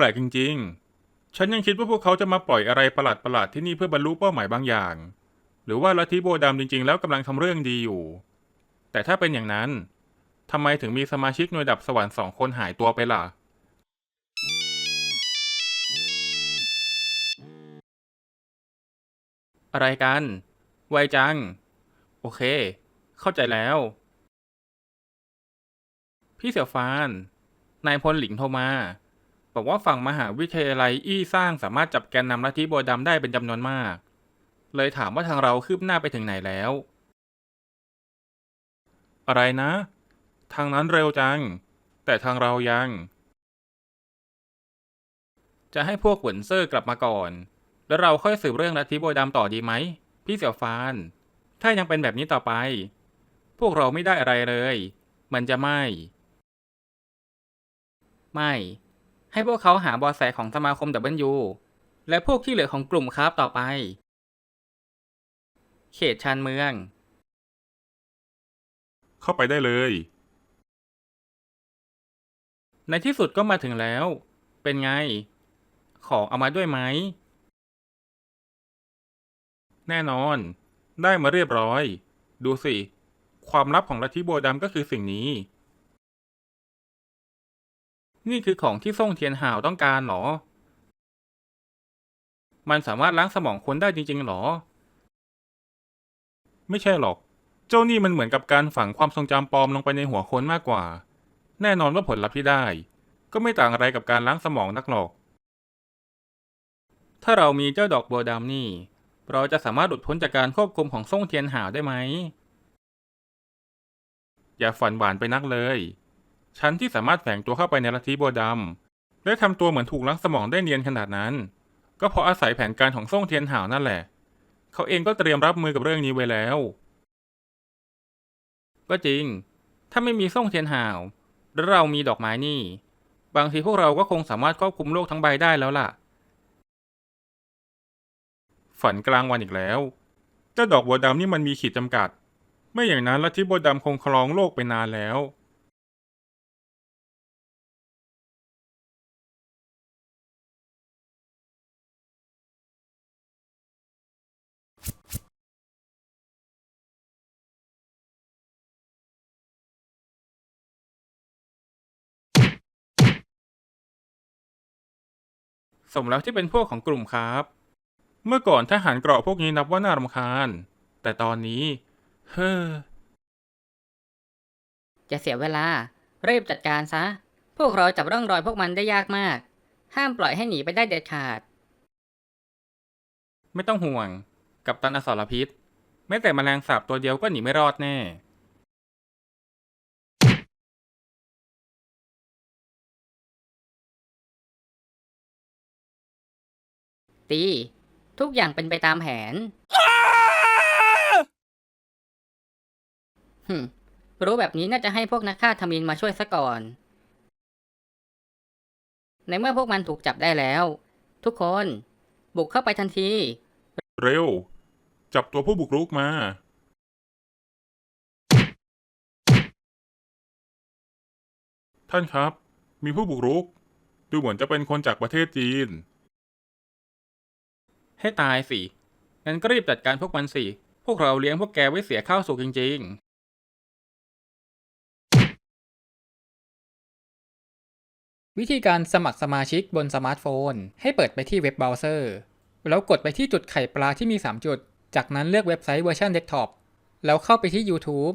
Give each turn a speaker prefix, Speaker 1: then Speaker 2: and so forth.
Speaker 1: แปลกจริง ๆ ฉันยังคิดว่าพวกเขาจะมาปล่อยอะไรประหลาดๆที่นี่เพื่อบรรลุเป้าหมายบางอย่าง หรือว่าลัทธิโบดำจริง ๆ แล้วกำลังทำเรื่องดีอยู่ แต่ถ้าเป็นอย่างนั้นทำไมถึงมีสมาชิกหน่วยดับสวรรค์สองคนหายตัวไปล่ะ อะไรกัน ไวจัง โอเค เข้าใจแล้ว พี่เสี่ยวฟาน นายพลหลิงโทรมา บอกว่าฝั่งมหาวิทยาลัยอี้สร้างสามารถจับแกนนำลัทธิโบดำได้เป็นจำนวนมาก เลยถามว่าทางเราคืบหน้าไปถึงไหนแล้ว อะไรนะ ทางนั้นเร็วจัง แต่ทางเรายัง จะให้พวกหวนเซอร์กลับมาก่อน แล้วเราค่อยสืบเรื่องลัทธิโบดำต่อดีไหม พี่เสี่ยวฟาน ถ้ายังเป็นแบบนี้ต่อไป พวกเราไม่ได้อะไรเลย มันจะไม่ ไม่ ให้พวกเขาหาเบอแสของสมาคม W และพวกที่เหลือของกลุ่มคราฟต่อไป เขตชานเมือง
Speaker 2: เข้าไปได้เลย
Speaker 1: ในที่สุดก็มาถึงแล้ว เป็นไง ของเอามาด้วยไหม แน่นอน ได้มาเรียบร้อย ดูสิ ความลับของลัทธิโบดำก็คือสิ่งนี้ นี่คือของที่ส่งเทียนห่าวต้องการเหรอ มันสามารถล้างสมองคนได้จริงๆหรอ ไม่ใช่หรอก เจ้านี่มันเหมือนกับการฝังความทรงจำปลอมลงไปในหัวคนมากกว่า แน่นอนว่าผลลัพธ์ที่ได้ ก็ไม่ต่างอะไรกับการล้างสมองนักหรอก ถ้าเรามีเจ้าดอกบัวดำนี่ เราจะสามารถหลุดพ้นจากการควบคุมของส่งเทียนหาวได้ไหม อย่าฝันหวานไปนักเลย ฉันที่สามารถแฝงตัวเข้าไปในลัทธิบัวดำและทำตัวเหมือนถูกล้างสมองได้เนียนขนาดนั้น ก็เพราะอาศัยแผนการของส่งเทียนหาวนั่นแหละ เขาเองก็เตรียมรับมือกับเรื่องนี้ไว้แล้ว ก็จริง ถ้าไม่มีส่งเทียนหาวแล้วเรามีดอกไม้นี่ บางทีพวกเราก็คงสามารถควบคุมโลกทั้งใบได้แล้วล่ะ ฝันกลางวันอีกแล้วเจ้าดอกบัวดำนี่มันมีขีดจำกัด ไม่อย่างนั้นลัทธิบัวดำคงครองโลกไปนานแล้ว สมแล้วที่เป็นพวกของกลุ่มครับ เมื่อก่อนทหารเกราะพวกนี้นับว่าน่ารำคาญ แต่ตอนนี้ เฮ้อ
Speaker 3: จะเสียเวลารีบจัดการซะ พวกเราจับร่องรอยพวกมันได้ยากมาก ห้ามปล่อยให้หนีไปได้เด็ดขาด
Speaker 1: ไม่ต้องห่วง กับตันอสรพิษ แม้แต่แมลงสาบตัวเดียวก็หนีไม่รอดแน่
Speaker 3: ตี ทุกอย่างเป็นไปตามแผนหึมรู้แบบนี้น่าจะให้พวกนักฆ่าทมินมาช่วยซะก่อน ในเมื่อพวกมันถูกจับได้แล้ว ทุกคนบุกเข้าไปทันที
Speaker 2: เร็ว จับตัวผู้บุกรุกมา ท่านครับ มีผู้บุกรุก ดูเหมือนจะเป็นคนจากประเทศจีน
Speaker 1: ให้ตายสิงั้นก็รีบจัดการพวกมันสิ พวกเราเลี้ยงพวกแกไว้เสียข้าวสุกจริง
Speaker 4: วิธีการสมัครสมาชิกบนสมาร์ทโฟน ให้เปิดไปที่เว็บเบราว์เซอร์ แล้วกดไปที่จุดไข่ปลาที่มี 3 จุด จากนั้นเลือกเว็บไซต์เวอร์ชันเดสก์ท็อป แล้วเข้าไปที่ YouTube